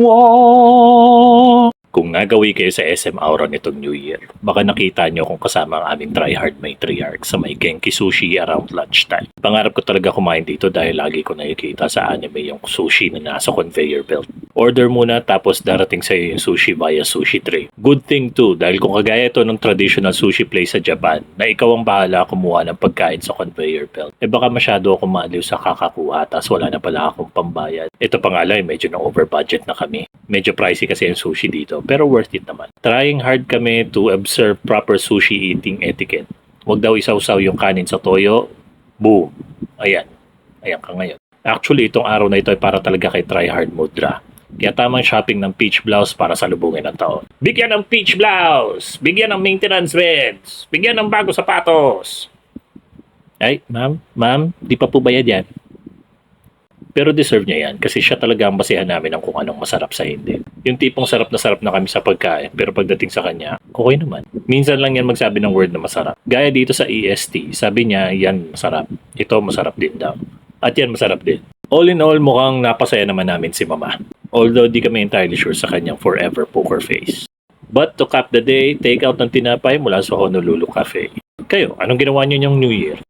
Wow! Kung nagawi kayo sa SM Aura nitong New Year, baka nakita nyo kung kasama ang aming tryhard matriarch sa may Genki Sushi around lunchtime. Pangarap ko talaga kumain dito dahil lagi ko nakikita sa anime yung sushi na nasa conveyor belt. Order muna tapos darating sa'yo yung sushi via sushi tray. Good thing too dahil kung kagaya ito ng traditional sushi place sa Japan na ikaw ang bahala kumuha ng pagkain sa conveyor belt, eh baka masyado ako maaliw sa kakakuha tapos wala na pala akong pambayad. Ito pa nga lang, medyo na over budget na kami. Medyo pricey kasi yung sushi dito, pero worth it naman. Trying hard kami to observe proper sushi eating etiquette. Huwag daw isawsaw yung kanin sa toyo. Boom. Ayan. Ayan ka ngayon. Actually, itong araw na ito ay para talaga kay try hard mudra. Kaya tamang shopping ng peach blouse para sa lubungin ng taon. Bigyan ng peach blouse! Bigyan ng maintenance beds! Bigyan ng bago sapatos! Ay, ma'am, ma'am, di pa po bayad yan. Pero deserve niya yan kasi siya talaga ang basehan namin ng kung anong masarap sa hindi. Yung tipong sarap na sarap na kami sa pagkain pero pagdating sa kanya, okay naman. Minsan lang yan magsabi ng word na masarap. Gaya dito sa EST, sabi niya yan masarap. Ito masarap din daw. At yan masarap din. All in all, mukhang napasaya naman namin si Mama. Although di kami entirely sure sa kanyang forever poker face. But to cap the day, take out ng tinapay mula sa Honolulu Cafe. Kayo, anong ginawa niyo niyong New Year?